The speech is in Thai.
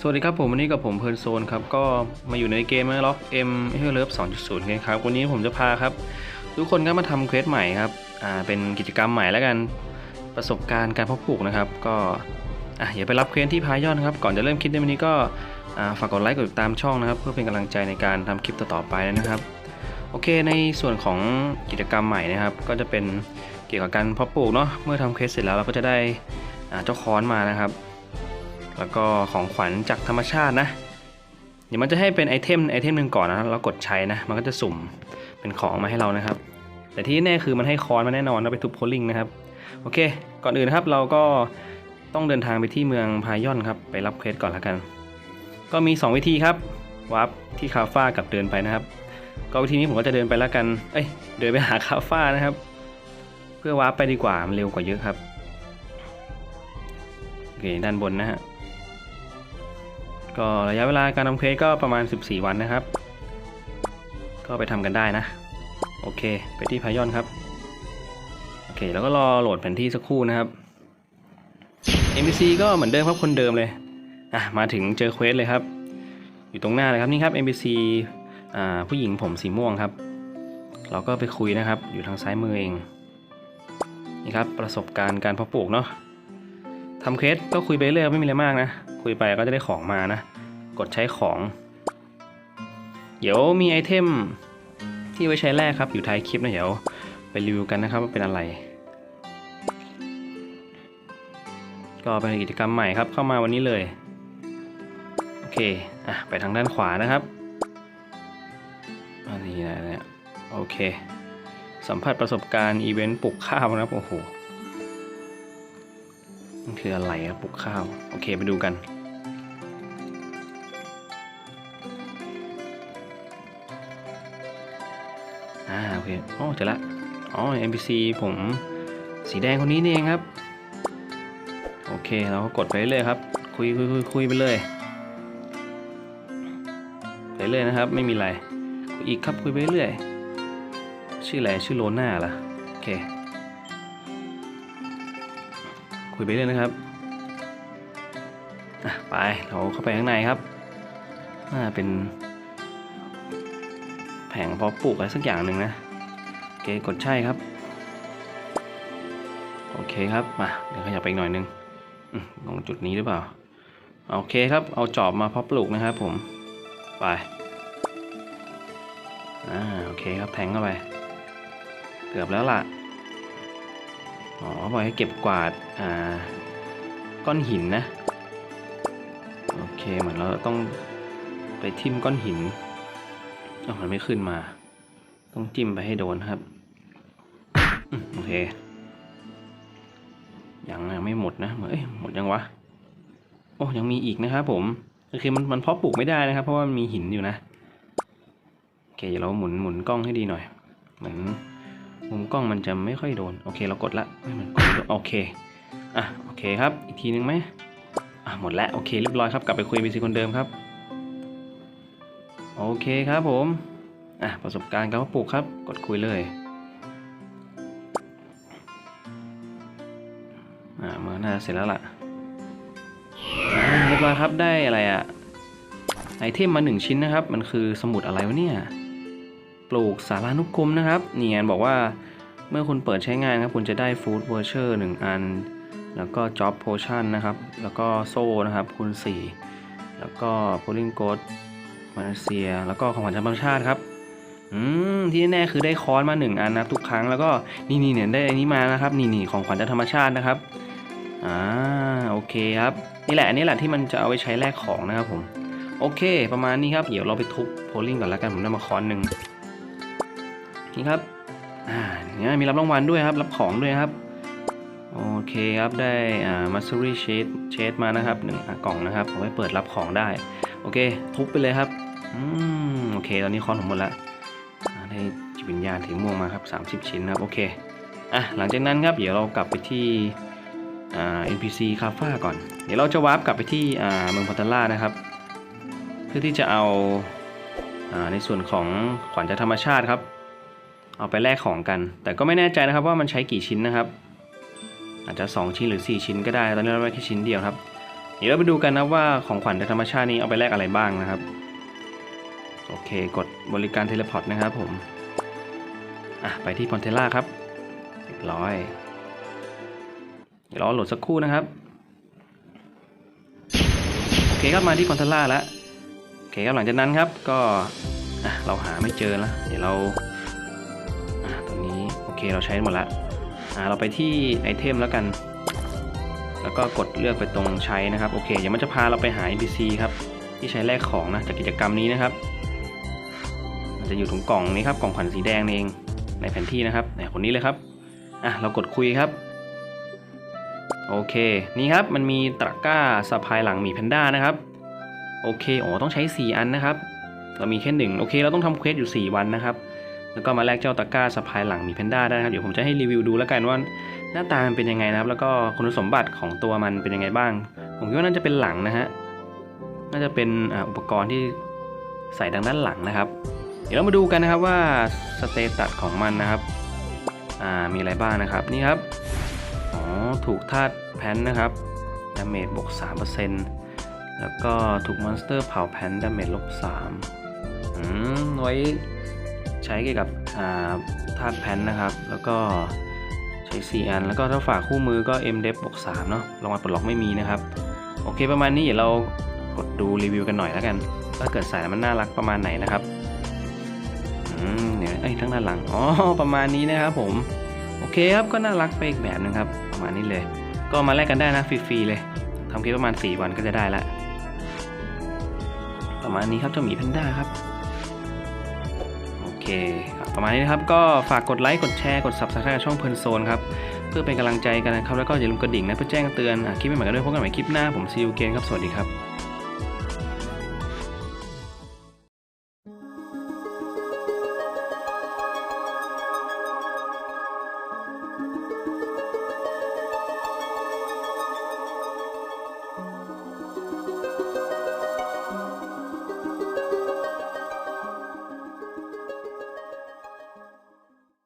สวัสดีครับผมวันนี้กับผมเพลินโซนครับก็มาอยู่ในเกมล็อกเอ็มเฮลเลิฟ2.0กันครับวันนี้ผมจะพาครับ ทุกคนก็มาทำเควสใหม่ครับอ่าเป็นกิจกรรมใหม่แล้วกันประสบการณ์การเพาะปลูกนะครับ ก็อะอย่าไปรับเควสที่พายอนครับก่อนจะเริ่มคลิปในวันนี้ก็อ่าฝากกดไลค์กดติดตามช่องนะครับ เพื่อเป็นกำลังใจในการทำคลิปต่อๆไปนะครับโอเคในส่วนของกิจกรรมใหม่นะครับ ก็จะเป็นเกี่ยวกับการเพาะปลูกเนาะเมื่อทำเควสเสร็จแล้วเราก็จะได้อ่าเจ้าค้อนมานะครับ แล้วก็ของขวัญจากธรรมชาตินะ เดี๋ยวมันจะให้เป็นไอเทมไอเทมหนึ่งก่อนนะแล้วกดใช้นะมันก็จะสุ่มเป็นของมาให้เรานะครับ แต่ที่แน่คือมันให้คอนมาแน่นอนเราไปทุบโพลิงนะครับโอเค ก่อนอื่นนะครับเราก็ต้องเดินทางไปที่เมืองพายอนครับไปรับเควสก่อนแล้วกัน ก็มี 2 วิธีครับวาร์ปที่คาฟ้ากับเดินไปนะครับ ก็วิธีนี้ผมก็จะเดินไปแล้วกันเอ้ยเดินไปหาคาฟ้านะครับ เพื่อวาร์ปไปดีกว่ามันเร็วกว่าเยอะครับโอเคด้านบนนะฮะ ก็ระยะเวลาการทำเควสก็ประมาณ 14 วันนะครับ ก็ไปทำกันได้นะ โอเค ไปที่พายอนครับ โอเค แล้วก็รอโหลดแผนที่สักครู่นะครับ NPC ก็เหมือนเดิมครับคนเดิมเลย อะ มาถึงเจอเควสเลยครับ อยู่ตรงหน้าเลยครับนี่ครับ NPC อ่าผู้หญิงผมสีม่วงครับ เราก็ไปคุยนะครับ อยู่ทางซ้ายมือเอง นี่ครับประสบการณ์การเพาะปลูกเนาะทำเควสก็คุยไปเรื่อยไม่มีอะไรมากนะ คุยไปก็จะได้ของมานะ กดใช้ของ เดี๋ยวมีไอเทมที่ไว้ใช้แรกครับอยู่ท้ายคลิปนะเดี๋ยวไปรีวิวกันนะครับว่าเป็นอะไร ก็เป็นกิจกรรมใหม่ครับเข้ามาวันนี้เลย โอเคอะไปทางด้านขวานะครับอันนี้นะเนี่ยโอเค สัมผัสประสบการณ์อีเวนต์ปลูกข้าวนะครับโอ้โห มันคืออะไรครับปลูกข้าว โอเคไปดูกัน อ่าโอเคอ๋อเจอละอ๋อ NPC ผมสีแดงคนนี้นี่เองครับ โอเคเราก็กดไปเรื่อยครับ คุยคุยคุยคุยไปเลยไปเรื่อยนะครับ ไม่มีอะไรอีกครับคุยไปเรื่อย ชื่ออะไรชื่อโลน่าล่ะ โอเค คุยไปเรื่อยนะครับไปเราเข้าไปข้างในครับน่าเป็น แผงเพาะปลูกอะไรสักอย่างหนึ่งนะโอเคกดใช่ครับ โอเคครับมาเดี๋ยวขยับไปอีกหน่อยนึงตรงจุดนี้หรือเปล่าโอเคครับ เอาจอบมาเพาะปลูกนะครับผมไปอ่าโอเคครับแทงเข้าไป เกือบแล้วล่ะ อ๋อบอกให้เก็บกวาด อ่า ก้อนหินนะ โอเค เหมือนเราต้องไปทิ่มก้อนหินอ๋อมันไม่ขึ้นมา ต้องจิ้มไปให้โดนครับ โอเคยังยังไม่หมดนะเอ้ยหมดยังวะ โอ้ยังมีอีกนะครับผมก็คือมันมันเพาะปลูกไม่ได้นะครับ เพราะว่ามันมีหินอยู่นะ โอเคเดี๋ยวเราหมุนหมุนกล้องให้ดีหน่อย เหมือน มุมกล้องมันจะไม่ค่อยโดน โอเคเรากดละมันกดโอเคอะโอเคครับ อีกทีนึงไหมอะหมดแล้วโอเคเรียบร้อยครับกลับไปคุยบีซีคนเดิมครับ โอเคครับผมอะประสบการณ์การปลูกครับ กดคุยเลยอ่ามือน่าจะเสร็จแล้วล่ะอ่าเรียบร้อยครับได้อะไรอะไอเทมมาหนึ่งชิ้นนะครับ มันคือสมุดอะไรวะเนี่ย ปลูกสารานุกรมนะครับนี่ไงบอกว่าเมื่อคุณเปิดใช้งานครับคุณจะได้ฟู้ดเวอร์เชอร์หนึ่งอัน แล้วก็จ็อบโพชั่นนะครับ แล้วก็โซ่นะครับคูณ4 แล้วก็โพลิงโกดมาเลเซีย แล้วก็ของขวัญจากธรรมชาติครับอืมที่แน่คือได้ค้อนมาหนึ่งอันนะทุกครั้งแล้วก็นี่นี่เนี่ยได้อันนี้มานะครับนี่นี่ของขวัญจากธรรมชาตินะครับอ่าโอเคครับนี่แหละอันนี้แหละที่มันจะเอาไว้ใช้แลกของนะครับผมโอเค ประมาณนี้ครับเดี๋ยวเราไปทุบโพลิงก่อนแล้วกันผมได้มาค้อนหนึ่ง นี่ครับอ่าเนี่ยมีรับรางวัลด้วยครับ รับของด้วยครับ โอเคครับ ได้อ่ามัสซูรี่เชดเชดมานะครับหนึ่งอะกล่องนะครับเอาไว้เปิดรับของได้ โอเค ทุบไปเลยครับอืมโอเค ตอนนี้ค้อนผมหมดล้วอ่าได้จิตวิญญาณสีม่วงมาครับ 30 ชิ้นนะครับ โอเคอะหลังจากนั้นครับ เดี๋ยวเรากลับไปที่อ่า NPC คาฟ่าก่อน เดี๋ยวเราจะวาร์ปกลับไปที่อ่าเมืองพัตตาล่านะครับ เพื่อที่จะเอาอ่าในส่วนของขวัญจากธรรมชาติครับ เอาไปแลกของกัน แต่ก็ไม่แน่ใจนะครับว่ามันใช้กี่ชิ้นนะครับ อาจจะ 2 ชิ้นหรือ 4 ชิ้นก็ได้ ตอนนี้เราได้แค่ชิ้นเดียวครับ เดี๋ยวเราไปดูกันนะว่าของขวัญจากธรรมชาตินี้เอาไปแลกอะไรบ้างนะครับ โอเค กดบริการเทเลพอร์ตนะครับผม อะไปที่พอนเทล่าครับเรียบร้อย เดี๋ยวรอโหลดสักครู่นะครับ โอเคครับมาที่พอนเทล่าแล้วโอเคครับหลังจากนั้นครับก็อะเราหาไม่เจอแล้วเดี๋ยวเรา เคเราใช้หมดละอ่าเราไปที่ไอเทมแล้วกัน แล้วก็กดเลือกไปตรงใช้นะครับโอเคเดี๋ยวมันจะพาเราไปหา NPC ครับที่ใช้แลกของนะจากกิจกรรมนี้นะครับ มันจะอยู่ตรงกล่องนี้ครับกล่องขวัญสีแดงเองในแผนที่นะครับไหนคนนี้เลยครับอะเรากดคุยครับโอเค นี่ครับมันมีตะก้าสะพายหลังหมีแพนด้านะครับ โอเคอ๋อต้องใช้ 4 อันนะครับ เรามีแค่หนึ่งโอเค เราต้องทำเควสอยู่ 4 วันนะครับ แล้วก็มาแลกเจ้าตะกร้าสะพายหลังมีแพนด้าได้นะครับ เดี๋ยวผมจะให้รีวิวดูแล้วกันว่าหน้าตามันเป็นยังไงนะครับ แล้วก็คุณสมบัติของตัวมันเป็นยังไงบ้าง ผมคิดว่าน่าจะเป็นหลังนะฮะ น่าจะเป็นอุปกรณ์ที่ใส่ทางด้านหลังนะครับ เดี๋ยวเรามาดูกันนะครับว่าสเตตัสของมันนะครับ อ่า มีอะไรบ้างนะครับ นี่ครับ อ๋อ ถูกธาตุแพนนะครับดาเมจบวก3%แล้วก็ถูกมอนสเตอร์เผาแพนดาเมจลบ3อืม ไว้ ใช้เกี่ยวกับธาตุแพนนะครับ แล้วก็ใช้ 4 อัน แล้วก็ถ้าฝากคู่มือก็ m d e f บวก3เนาะรางวัลปลดล็อกไม่มีนะครับ โอเคประมาณนี้เดี๋ยวเรากดดูรีวิวกันหน่อยแล้วกันว่าเกิดส่แล้วมันน่ารักประมาณไหนนะครับอืมเนี่ยไอ้ยทั้งด้านหลัง อ๋อ ประมาณนี้นะครับผม โอเคครับ ก็น่ารักไปอีกแบบหนึงครับ ประมาณนี้เลย ก็มาแลกกันได้นะฟรีๆเลยทำคลิปประมาณ 4 วันก็จะได้ละ ประมาณนี้ครับเจ้าหมีแพนด้าครับ ประมาณนี้นะครับ ก็ฝากกดไลค์กดแชร์กด subscribe ช่องเพลินโซนครับ เพื่อเป็นกำลังใจกันนะครับ แล้วก็อย่าลืมกดดิ่งนะเพื่อแจ้งเตือนคลิปใหม่ๆกันด้วยพบกันใหม่คลิปหน้าผมซีอูเกนครับ สวัสดีครับ